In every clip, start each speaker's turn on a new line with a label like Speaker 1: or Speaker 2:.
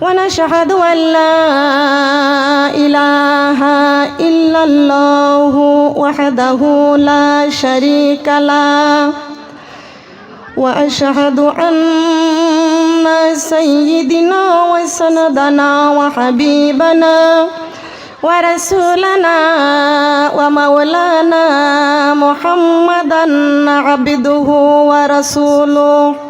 Speaker 1: ونشهد أن لا إله إلا الله وحده لا شريك له وأشهد أن سيدنا وسندنا وحبيبنا ورسولنا ومولانا محمدا عبده ورسوله.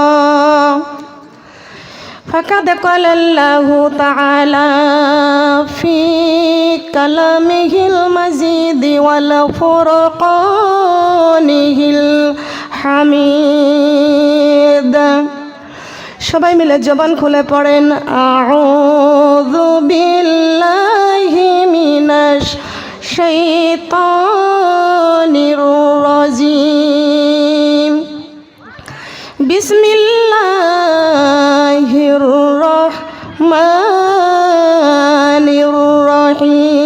Speaker 1: فقد قال الله تعالى في كلامه المزيد والفرقانه الحميد সবাই মিলে জবান খুলে পড়েন আউযু বিল্লাহি মিনাশ শাইতানির রাজিম بسم الله الرحمن الرحيم.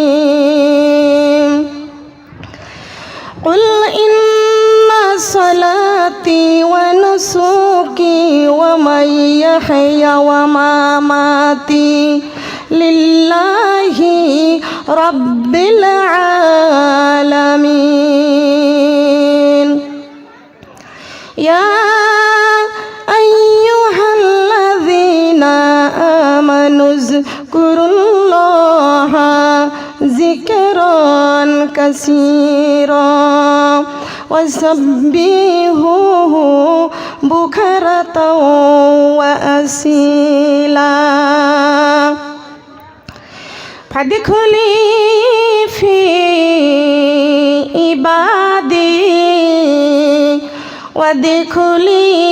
Speaker 1: قل إن صلاتي ونسوكي ومن يحيى ومماتي لله رب العالمين. اذكروا الله ذكرا كثيرا وسبحوه بكرة وأسيلا فادخلي في عبادي وادخلي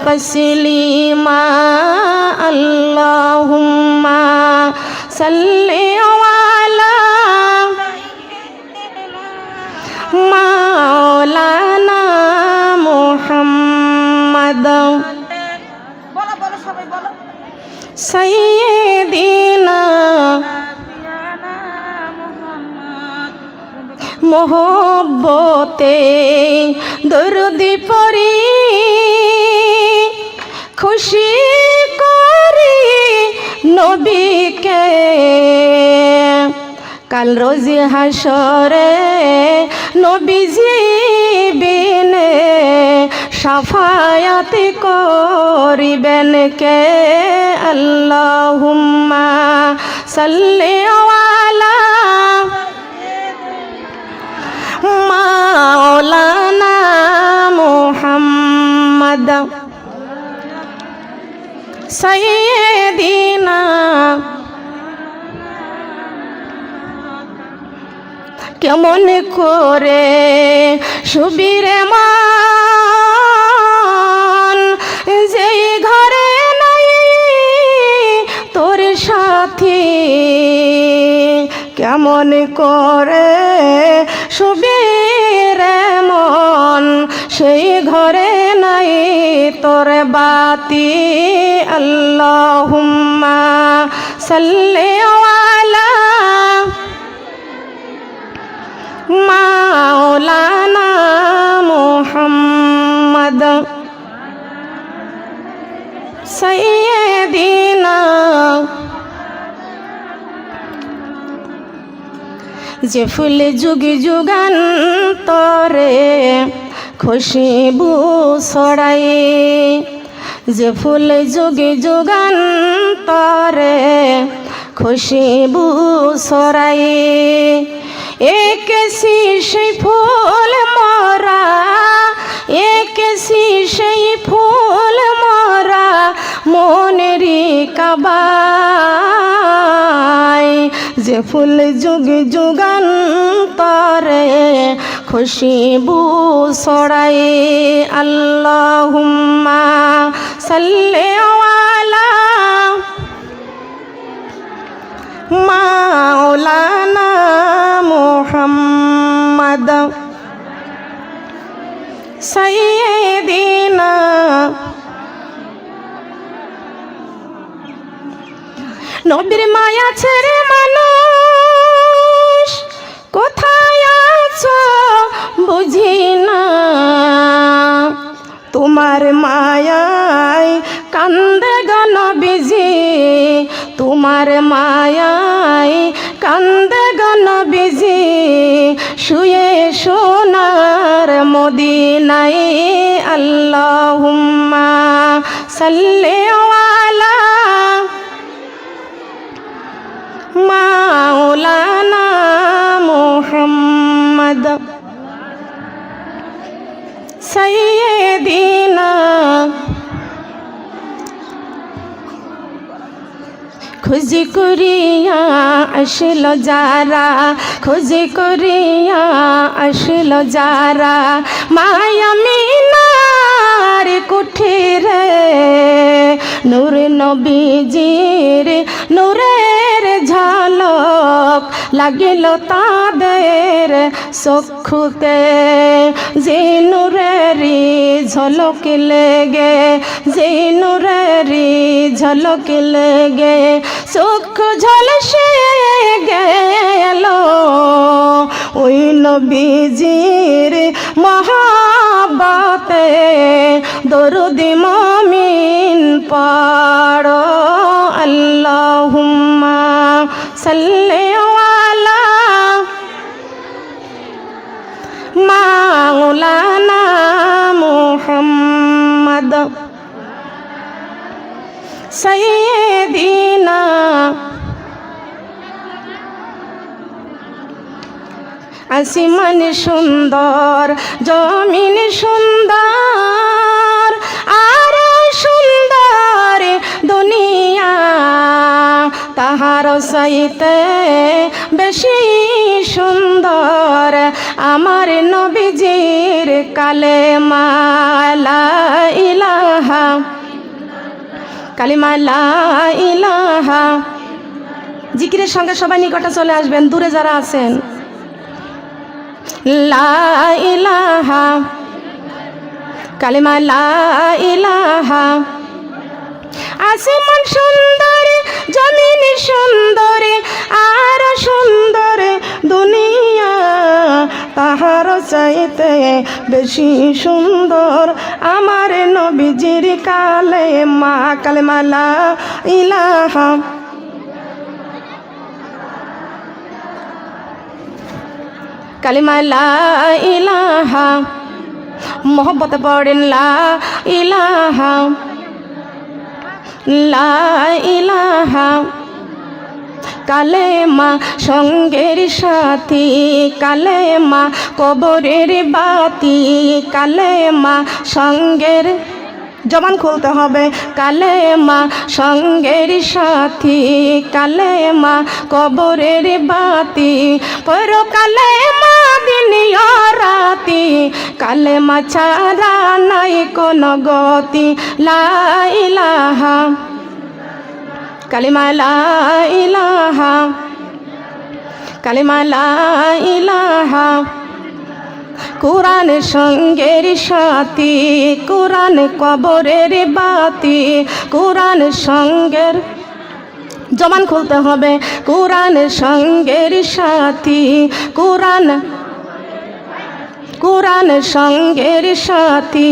Speaker 1: تسليما اللهم صل على مولانا محمد
Speaker 2: বলো বলো সবাই বলো
Speaker 1: سيدنا মোহব্বতে দরদি পরি কাল রোজি হাসরে নবীজি বিনে সাফায়াত করিবেন কে? আল্লাহুম্মা সাল্লি আলা মাওলানা মুহাম্মদ সাইয়্যিদিনা কেমন করে সুবিরে মা যেই ঘরে নাই তোর সাথী, কেমন করে সুবীর মন সেই ঘরে নাই তোর বাতি, আল্লাহুম্মা সাল্লি আলা যে ফুল যুগ যুগান তরে খুশিবু ছড়াই যে ফুল যুগ যুগান তরে খুশিবু ছড়াই এক সেই ফুল মরা এক সেই ফুল মরা মনেরি কাবায় যে ফুল যুগ যুগান তরে খুশিবু ছড়াই আল্লাহুম্মা সাল্লি আলা নবীর মায়া ছেড়ে মানুষ কোথায় আছো বুঝি না। তোমার মায়ায় কান্দে তোমার মায়ায় কান্দে গণ বিজি শুয়ে সোনার মদিনাই আল্লাহুম্মা সাল্লি আলা মাওলানা মুহাম্মদ। সাইয়্যিদিনা খুঁজি করিয়া আসল যারা, খুঁজি করিয়া আসল যারা। মায়া মিনার কুঠিরে, নূর নবীজির নূরের ঝলক লাগিল তাদের চক্ষুতে। যে নূরেরি ঝলক লেগে যে নূরেরি ঝলক লেগে চক্ষু ঝলসে গেল। ওই নবীজির মহাবাতে দরুদি মমিন পাড়ো, আল্লাহুম্মা সাল্লি আলা মাওলানা মুহাম্মদ সাইয়্যিদিনা আসিমান সুন্দর জমিন সুন্দর তাহার সাইতে বেশি সুন্দর আমার নবীজির কালে মালা ইলাহা। কালিমা লা ইলাহা। জিকিরের সঙ্গে সবাই নিকটে চলে আসবেন, দূরে যারা আছেন। লা ইলাহা। কালিমা ইলাহা। আসমান সুন্দর জমিন সুন্দর, আর সুন্দর দুনিয়া তাহার চাইতে বেশি সুন্দর। আমার নবীজির কালে মা কালেমা লা ইলাহা। কালিমা লা ইলাহা। মোহব্বতে পড়েন লা ইলাহা। লা ইলাহা কালেমা সঙ্গের সাথী কালেমা কবরের বাতি কালেমা সঙ্গের জবান খুলতে হবে। কালেমা সঙ্গের সাথী, কালেমা কবরের বাতি। পর কালেমা দিন রাতি। কালেমা ছাড়া নাই কোনো গতি। লাইলাহা কালিমা লা ইলাহা। কালিমা লা ইলাহা। কোরআন সঙ্গের সাথী, কোরআন কবরের বাতি, কোরআন সঙ্গের জমান খুলতে হবে। কোরআন সঙ্গের সাথী, কোরআন কোরআন সঙ্গের সাথী,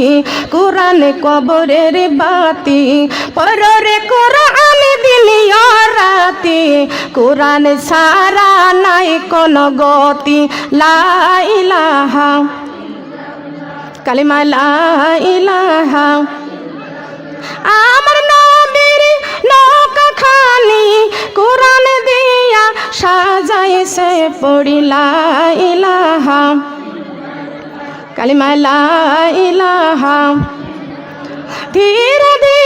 Speaker 1: কোরআন কবরের বাতি পররে কোরআন। দিলি রাতি কোরআন সারা নাই কোন গতি। লাইলাহা কালিমা লাইলাহা আমার নবীর নৌকা খানি কোরআন দিয়া সাজাইছে পড়িলা ইলাহা, কালিমা লা ইলাহা। ধীরে ধীরে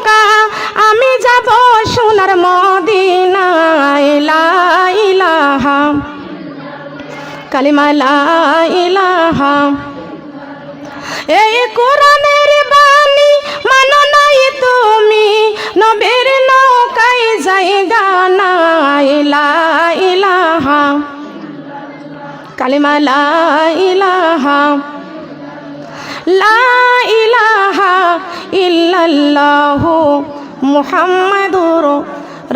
Speaker 1: নৌকা আমি যাব সোনার মদিনায়, লা ইলাহা। কালিমা ইলাহা। এই কোরআনের বাণী মানো নাই তুমি, নবের নৌকায় জায়গা নাই ইলাহা। কালিমালা ইলাহা। লা ইলাহা মুহাম্মাদুর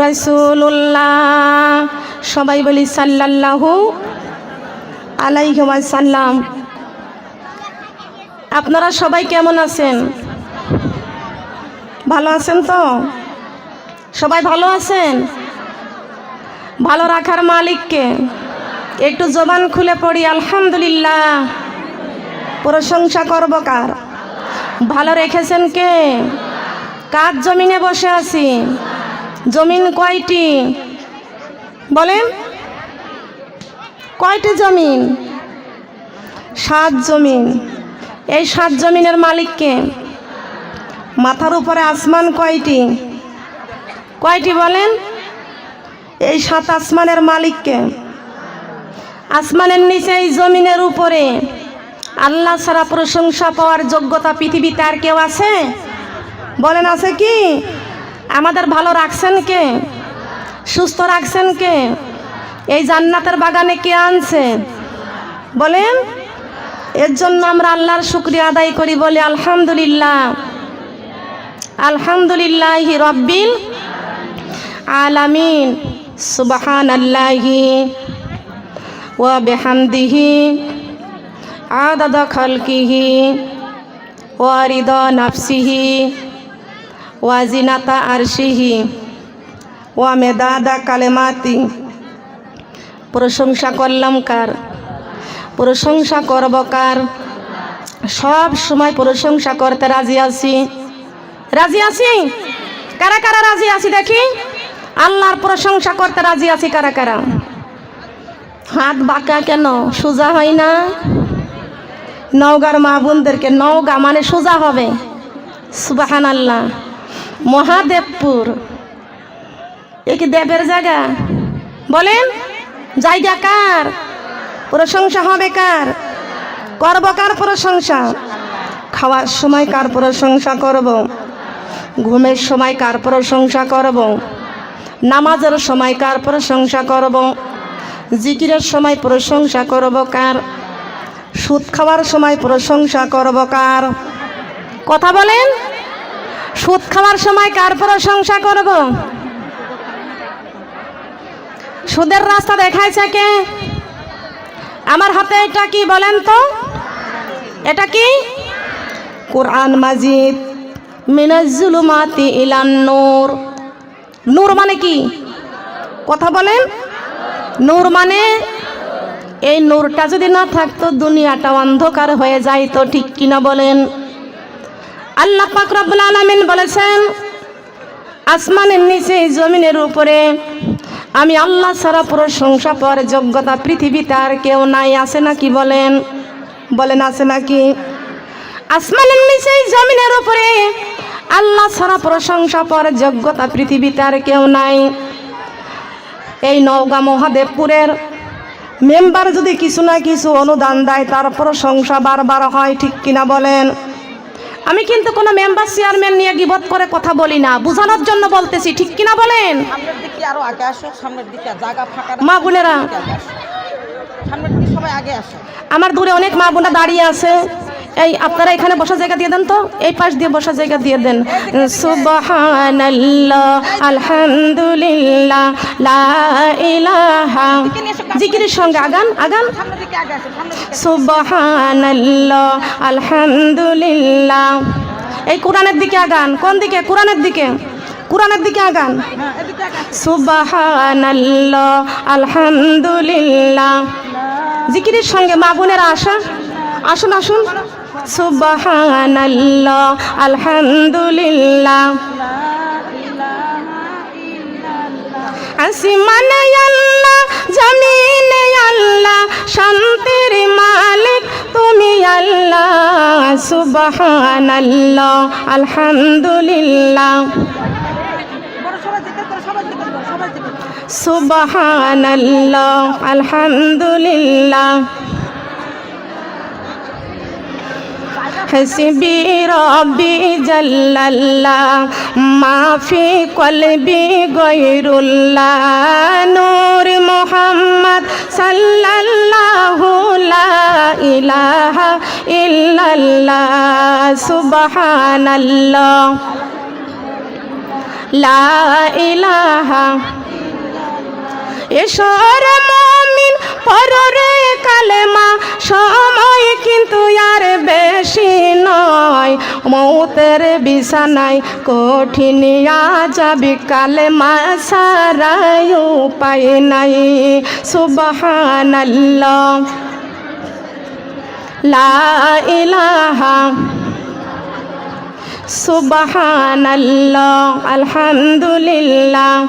Speaker 1: রাসূলুল্লাহ। সবাই বলি সাল্লাল্লাহু আলাইহি ওয়াসাল্লাম। আপনারা সবাই কেমন আছেন? ভালো আছেন তো? সবাই ভালো আছেন? ভালো রাখার মালিককে একটু জবান খুলে পড়ি, আলহামদুলিল্লাহ। প্রশংসা করব কার? ভালো রেখেছেন কে? কার জমিনে বসে আছি? জমিন কয়টি? বলেন। কয়টি জমিন? সাত জমিন। এই সাত জমিনের মালিককে মাথার উপরে আসমান কয়টি? কয়টি বলেন? এই সাত আসমানের মালিককে আসমানের নিচে এই জমিনের উপরে। আল্লাহ ছাড়া প্রশংসা পাওয়ার যোগ্যতা পৃথিবীতে আর কেউ আছে? বলেন, আছে কি? আমাদের ভালো রাখছেন কে? সুস্থ রাখছেন কে? এই জান্নাতের বাগানে কে আনছে? বলেন, এর জন্য আমরা আল্লাহর শুক্রিয়া আদায় করি বলে আলহামদুলিল্লাহ। আলহামদুলিল্লাহ রব্বিল আলামিন। সুবাহান আল্লাহি ওয়া বেহামদিহি। আদাদা খালকিহি ওয়া রিদা নাফসিহি, ওয়া জিনাতা আরশিহি, ওয়া মেদাদা কালেমাতি। প্রশংসা করলাম কার? প্রশংসা করব কার? সব সময় প্রশংসা করতে রাজি আছি। রাজি আছি? কারা কারা রাজি আছি দেখি? আল্লাহর প্রশংসা করতে রাজি আছি কারা কারা? হাত বাঁকা কেন? সোজা হয় না? নওগাঁর মা বোনদেরকে নওগা মানে সোজা হবে। সুবাহান আল্লাহ মহাদেবপুর। এ কি দেবের জায়গা? বলেন, জায়গা কার? প্রশংসা হবে কার? করব কার প্রশংসা? খাওয়ার সময় কার প্রশংসা করব? ঘুমের সময় কার প্রশংসা করব? নামাজের সময় কার প্রশংসা করব? জিকিরের সময় প্রশংসা করব কার? সুদ খাওয়ার সময় প্রশংসা করব কার? কথা বলেন। সুদ খাওয়ার সময় কার প্রশংসা করব? সুদের রাস্তা দেখাইছে কে? আমার হাতে এটা কি বলেন তো? এটা কি? কোরআন মাজিদ মিনাজুলুমাতি ইলান নূর। নূর মানে কি? কথা বলেন। নূর মানে এই নূরটা যদি না থাকতো, দুনিয়াটা অন্ধকার হয়ে যাইতো, ঠিক কিনা বলেন? আল্লাহ রব্বুল আলামিন বলেছেন, আসমানের নিচে, জমিনের উপরে, আমি আল্লাহ ছাড়া প্রশংসা পাওয়ার যোগ্যতা পৃথিবীতে আর কেউ নাই, আছে নাকি বলেন? বলেন, আছে নাকি? আসমানের নিচে, জমিনের উপরে, আল্লাহ ছাড়া প্রশংসা পাওয়ার যোগ্যতা পৃথিবীতে আর কেউ নাই। এই নওগাঁ মহাদেবপুরের মেম্বার যদি কিছু না কিছু অনুদান দেয় তার সংসার বারবার হয় ঠিক কিনা বলেন? আমি কিন্তু কোনো মেম্বার চেয়ারম্যান নিয়ে গিবত করে কথা বলি না বোঝানোর জন্য বলতেছি ঠিক কিনা বলেন? মা বোনেরা। আমার দূরে অনেক মা বোনা দাঁড়িয়ে আছে। এই আপনারা এখানে বসার জায়গা দিয়ে দেন তো? এই পাশ দিয়ে বসার জায়গা দিয়ে দেন। আলহামদুলিল্লাহ, লা ইলাহা। জিকিরের সঙ্গে আগান আগান। সুবহানাল্লাহ, আলহামদুলিল্লাহ। এই কোরআনের দিকে আগান। কোন দিকে? কোরআনের দিকে। কোরআনের দিকে আগান। সুবহানাল্লাহ, আলহামদুলিল্লাহ। জিকিরের সঙ্গে মা বোনেরা আসা আসুন আসুন। সুবহানাল্লাহ আলহামদুলিল্লাহ। আসমানে আল্লাহ জমিনে আল্লাহ শান্তির মালিক তুমি আল্লাহ। সুবহানাল্লাহ আলহামদুলিল্লাহ।
Speaker 2: বড় সবাই
Speaker 1: حسبي ربي جل الله ما في قلبي غير الله نور محمد صلى الله لا إله إلا الله سبحان الله لا إله إشارة পররে কালেমা সময় কিন্তু আর বেশি নয়। মৌতের বিছানায় কঠিন যাবি কালেমা সারাই উপায় নাই। সুবহানাল্লাহ। লা ইলাহা সুবহানাল্লাহ। আলহামদুলিল্লাহ।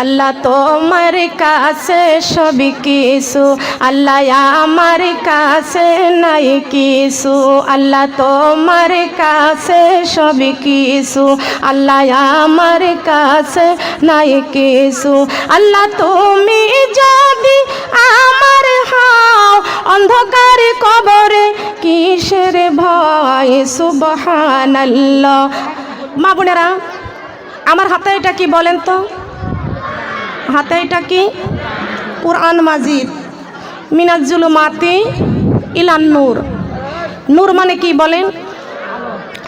Speaker 1: আল্লাহ তোমার কাছে সব কিছু। আল্লাহ আমার কাছে নাই কিছু। আল্লাহ তোমার কাছে সব কিছু। আল্লাহ আমার কাছে নাই কিছু। আল্লাহ তুমি যদি আমার হাও অন্ধকার কবরে কিসের ভয়? সুবহানাল্লাহ। মা বোনেরা, আমার হাতে এটা কি বলেন তো? হাতে এটা কি? কোরআন মাজিদ। মিনাজুল মাতি ইলান নূর। নূর মানে কি বলেন?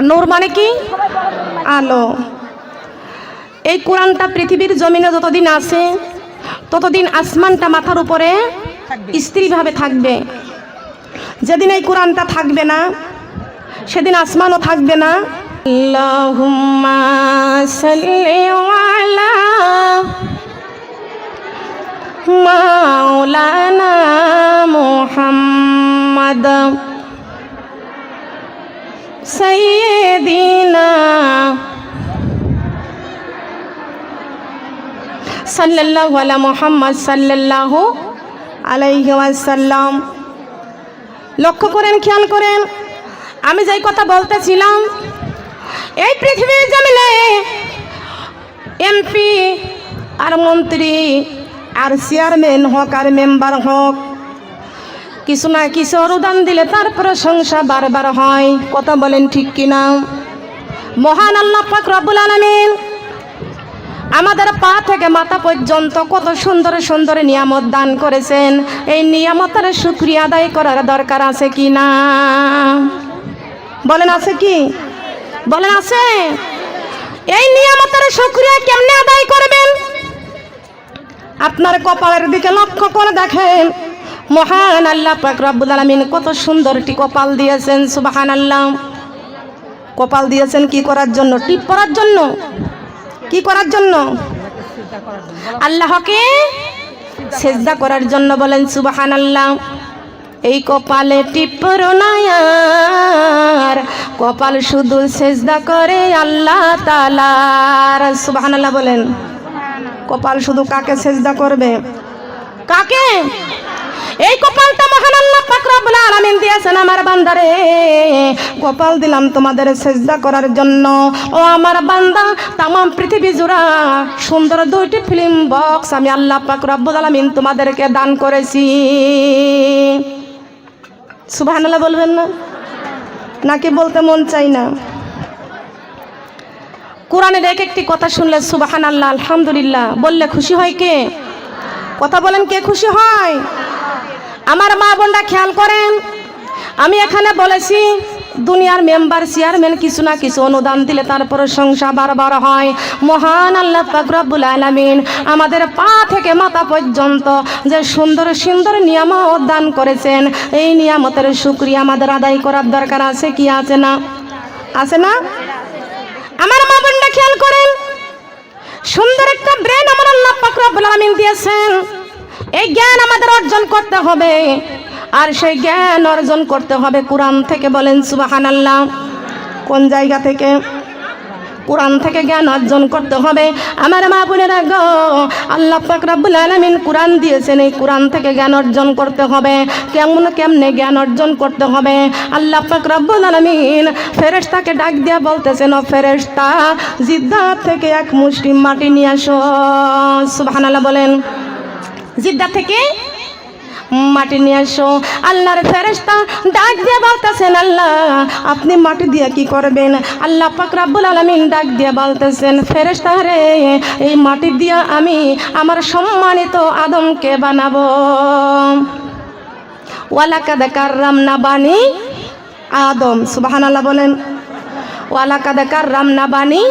Speaker 1: নূর মানে কি? আলো। এই কোরআনটা পৃথিবীর জমিনে যতদিন আছে, ততদিন আসমানটা মাথার উপরে স্ত্রীভাবে থাকবে। যেদিন এই কোরআনটা থাকবে না, সেদিন আসমানও থাকবে না। আল্লাহুম্মা মাওলানা মুহাম্মদ সাইয়্যিদিনা সাল্লাল্লাহু আলা মুহাম্মদ সাল্লাল্লাহু আলাইহি ওয়াসাল্লাম। লক্ষ্য করেন, খেয়াল করেন, আমি যেই কথা বলতেছিলাম, এই পৃথিবীর জমিনে এমপি আর মন্ত্রী আর চেয়ারম্যান হোক আর মেম্বার হোক, কিছু না কিছু অনুদান দিলে তার প্রশংসা বারবার হয়। কথা বলেন ঠিক কিনা? মহান আল্লাহ পাক আলামিন আমাদের পা থেকে মাথা পর্যন্ত কত সুন্দর সুন্দর নিয়ামত দান করেছেন। এই নিয়ামতের শুক্রিয়া আদায় করার দরকার আছে কি না বলেন আছে কি? বলেন আছে? এই নিয়ামতের শুক্রিয়া কেমনে আদায় করবেন? আপনার কপালের দিকে লক্ষ্য করে দেখেন। মহান আল্লাহ পাক রব্বুল আলামিন কত একটি কপাল দিয়েছেন সুবাহান আল্লাহ কপাল দিয়েছেন কি করার জন্য? টিপ করার জন্য? কি করার জন্য? আল্লাহকে সেজদা করার জন্য বলেন সুবাহান আল্লাহ এই কপালে টিপর নায়ার কপাল শুধু সেজদা করে আল্লাহ তালার সুবাহান আল্লাহ বলেন। কপাল শুধু কাকে সেজদা করবে? কাকে? এই কপালটা মহান আল্লাহ পাক রব্বুল আলামিন দিয়েছেন আমার বান্দারে। কপাল দিলাম তোমাদের সেজদা করার জন্য। ও আমার বান্দা, তামাম পৃথিবী জুড়া সুন্দর দুইটি ফিল্ম বক্স আমি আল্লাহ পাক রব্বুল আলামিন তোমাদেরকে দান করেছি। সুবহানাল্লাহ বলবেন না? নাকি বলতে মন চাই না? কোরআনের এক একটি কথা শুনলে সুবাহান আল্লাহ আলহামদুলিল্লাহ। বললে খুশি হয় কে? কথা বলেন কে খুশি হয়? আমার মা বোনরা খেয়াল করেন, আমি এখানে বলেছি, দুনিয়ার মেম্বার, চেয়ারম্যান কিছু না কিছু অনুদান দিলে তার প্রশংসা বারবার হয়। মহান আল্লাহ ফাকরাবুল আলমিন আমাদের পা থেকে মাথা পর্যন্ত যে সুন্দর সুন্দর নিয়ামত দান করেছেন, এই নিয়ামতের শুক্রিয়া আমাদের আদায় করার দরকার আছে কি আছে না? আছে না? আমার মা বোনরা খেয়াল করেন, সুন্দর একটা ব্রেন আমার আল্লাহ পাক রব্বুল আলামিন দিয়েছেন। এই জ্ঞান আমাদের অর্জন করতে হবে। আর সেই জ্ঞান অর্জন করতে হবে কোরআন থেকে বলেন সুবহানাল্লাহ। কোন জায়গা থেকে? কোরআন থেকে জ্ঞান অর্জন করতে হবে। আমার মা বোনেরা গো, আল্লাহ পাক রব্বুল আলামিন কোরআন দিয়েছেন, এই কোরআন থেকে জ্ঞান অর্জন করতে হবে। কেমন কেমনে জ্ঞান অর্জন করতে হবে? আল্লাহ পাক রব্বুল আলামিন ফেরেশতাকে ডাক দিয়া বলতেছেন, ও ফেরেশতা, জিদ্দা থেকে এক মুসলিম মাটি নিয়ে আসো। সুবহানাল্লাহ বলেন। জিদ্দা থেকে মাটি নিয়ে আসো। আল্লাহর ফেরেশতা ডাক দিয়ে বলতেছেন, আল্লাহ, আপনি মাটি দিয়ে কি করবেন? আল্লাহ পাক রাব্বুল আলামিন ডাক দিয়ে বলতেছেন, ফেরেশতা রে, এই মাটি দিয়ে আমি আমার সম্মানিত আদমকে বানাবো। ওয়ালাকাদ কাররামনা বানি আদম, সুবহানাল্লাহ বলেন। ওয়ালাকাদ কাররামনা বানি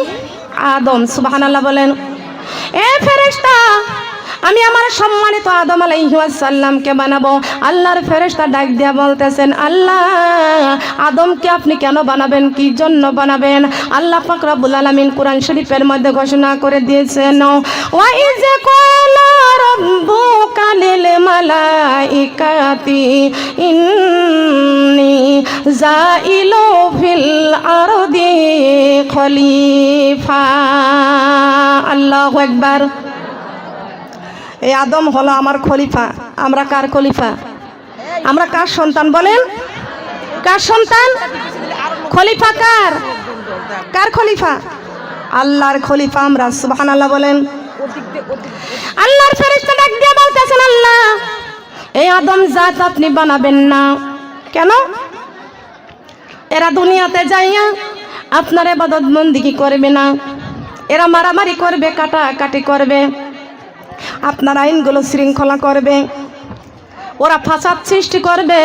Speaker 1: আদম, সুবহানাল্লাহ বলেন। এ ফেরেশতা আমি আমার সম্মানিত আদম আলাইসাল্লামকে বানাবো। আল্লাহর ফেরেশতা ডাক দিয়া বলতেছেন, আল্লাহ, আদমকে আপনি কেন বানাবেন? কি জন্য বানাবেন? আল্লাহ পাক রব্বুল আলামিন কোরআন শরীফের মধ্যে ঘোষণা করে দিয়েছেন ওয়াইজ মালাইকাতি, ইন্নী খলিফা। আল্লাহু আকবার। এই আদম হলো আমার খলিফা। আমরা কার খলিফা? আমরা কার সন্তান বলেন? কার সন্তান? খলিফা কার? কার খলিফা? আল্লাহর খলিফা আমরা সুবহান আল্লাহ বলেন। আল্লাহর ফেরেশতা ডাক দিয়ে বলতেছেন, আল্লাহ, এই আদম জাত আপনি বানাবেন না। কেন? এরা দুনিয়াতে যাইয়া আপনার এবাদত বন্দিগি করবে না? এরা মারামারি করবে কাটা কাটি করবে। আপনার আইনগুলো শৃঙ্খলা করবে, ওরা ফাসাদ সৃষ্টি করবে।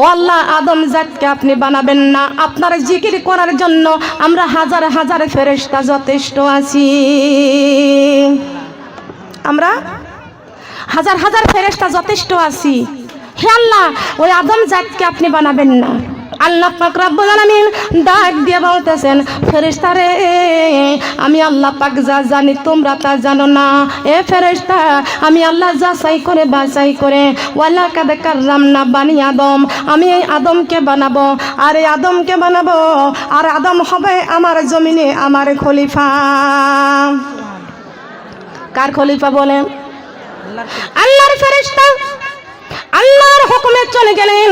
Speaker 1: ও আল্লাহ, আদম জাতকে আপনি বানাবেন না। আপনার জিকির করার জন্য আমরা হাজার হাজার ফেরেশতা যথেষ্ট আছি। আমরা হাজার হাজার ফেরেশতা যথেষ্ট আছি। হে আল্লাহ, ওই আদম জাতকে আপনি বানাবেন না। আল্লাহ পাক রব্বুল ডাক দিয়ে বলতেছেন, ফেরেশতা রে, আমি আল্লাহ পাক যা জানি তোমরা তা জানো না। এ ফেরেশতা, আমি আল্লাহ যা যাচাই করে বাছাই করে ওয়ালা কাদে কাররাম না বানি আদম। আমি এই আদমকে বানাবো, আর এই আদমকে বানাবো, আর আদম হবে আমার জমিনে আমার খলিফা। কার খলিফা বলেন? আল্লাহর ফেরেশতা। আল্লাহর হুকুমে চলে গেলেন।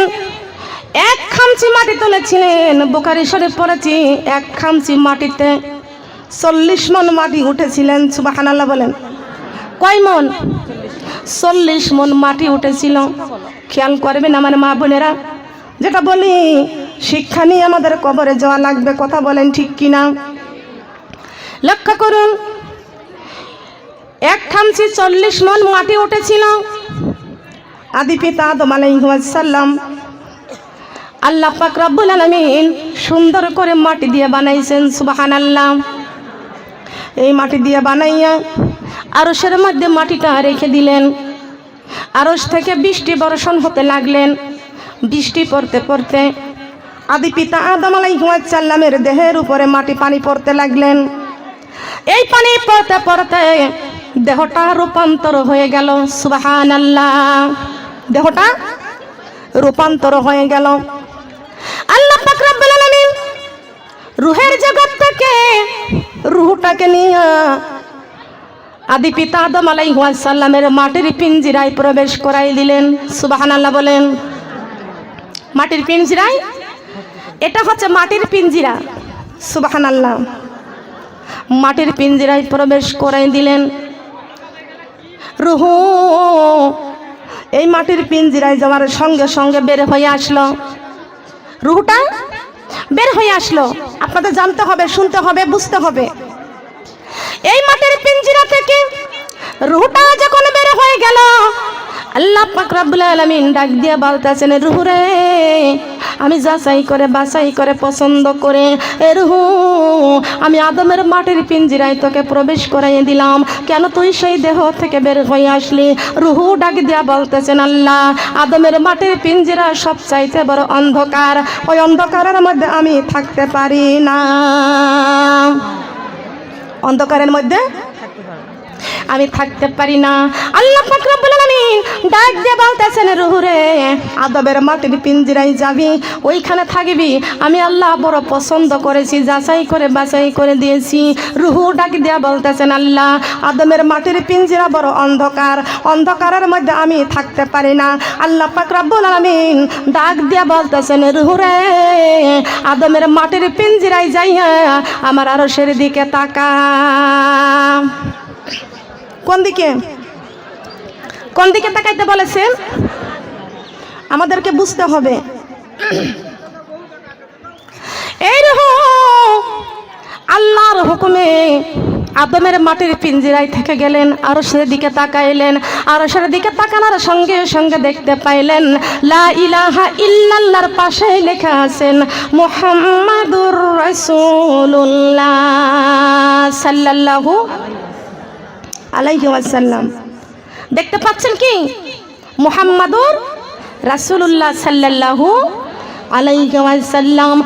Speaker 1: এক খামচি মাটি তুলেছিলেন, বোকারি শরীফ পড়েছি এক খামচি মাটিতে। চল্লিশ মন মাটি উঠেছিলেন, সুবাহানাল্লাহ বলেন। কয় মন? চল্লিশ মন মাটি উঠেছিল। খেয়াল করবেন আমার মা বোনেরা, যেটা বলি, শিক্ষা নিয়ে আমাদের কবরে যাওয়া লাগবে, কথা বলেন ঠিক কিনা? লক্ষ্য করুন, এক খামচি চল্লিশ মন মাটি উঠেছিল। আদি পিতা আদম আলাইসাল্লাম আল্লাহ পাক রব্বুল আলামিন সুন্দর করে মাটি দিয়ে বানাইছেন সুবাহান আল্লাহ এই মাটি দিয়ে বানাইয়া আরসের মধ্যে মাটিটা রেখে দিলেন। আরস থেকে বৃষ্টি বর্ষণ হতে লাগলেন। বৃষ্টি পড়তে পড়তে আদি পিতা আদম আলাইসাল্লামের দেহের উপরে মাটি পানি পড়তে লাগলেন। এই পানি পড়তে পড়তে দেহটা রূপান্তর হয়ে গেল সুবাহান আল্লাহ দেহটা রূপান্তর হয়ে গেল। রুহের জগৎ থেকে রুহটাকে নিয়ে আদি পিতা আদম আলাইসাল্লামের মাটির পিঞ্জিরায় প্রবেশ করাই দিলেন। সুবাহান আল্লাহ বলেন। মাটির পিঞ্জিরায়? এটা হচ্ছে মাটির পিঞ্জিরা। সুবাহান আল্লাহ মাটির পিঞ্জিরায় প্রবেশ করাই দিলেন। রুহু, এই মাটির পিঞ্জিরায় যাওয়ার সঙ্গে সঙ্গে বের হয়ে আসলো। রুহুটা? বের হয়ে আসলো। আপনাদের জানতে হবে, শুনতে হবে, বুঝতে হবে। এই মাটির পিঞ্জিরা থেকে রুহুটা যখন বের হয়ে গেল, আল্লাহ পাক রব্বুল আলামিন ডাক দিয়ে বলতেছেন, রুহু রে আমি যাচাই করে, বাছাই করে, পছন্দ করে, এ রুহু, আমি আদমের মাটির পিঞ্জিরায় তোকে প্রবেশ করাইয়ে দিলাম। কেন তুই সেই দেহ থেকে বের হয়ে আসলি? রুহু ডাক দিয়া বলতেছেন, আল্লাহ, আদমের মাটির পিঞ্জিরা সব চাইতে বড় অন্ধকার। ওই অন্ধকারের মধ্যে আমি থাকতে পারি না। অন্ধকারের মধ্যে? আমি থাকতে পারি না। আল্লাহ পাক রব্বুল আলামিন ডাক দিয়ে বলতেছেন, রুহুরে, আদবের মাটির পিঞ্জিরাই যাবি, ওইখানে থাকবি। আমি আল্লাহ বড় পছন্দ করেছি, যাচাই করে বাছাই করে দিয়েছি। রুহু ডাক দিয়া বলতেছেন, আল্লাহ, আদমের মাটির পিঞ্জিরা বড় অন্ধকার। অন্ধকারের মধ্যে আমি থাকতে পারি না। আল্লাহ পাক রব্বুল আলামিন ডাক দিয়া বলতেছেন, রুহুরে, আদমের মাটির পিঞ্জিরাই যাইয়া আমার আরও সের দিকে তাকা। কোন দিকে? কোন দিকে তাকাইতে বলেছেন? আমাদেরকে বুঝতে হবে। এই আল্লাহর হুকুমে আদমের মাটির পিঞ্জিরায় থেকে গেলেন আরও সেদিকে তাকাইলেন আরও দিকে তাকানোর সঙ্গে সঙ্গে দেখতে পাইলেন, লা ইলাহা ইল্লাল্লাহর পাশে লেখা আছেন, মুহাম্মাদুর রাসূলুল্লাহ সাল্লাল্লাহু আলাইহি ওয়াসাল্লাম। দেখতে পাচ্ছেন কি? মোহাম্মদুর রাসূলুল্লাহ সাল্লাল্লাহু আলাইহি ওয়াসাল্লাম।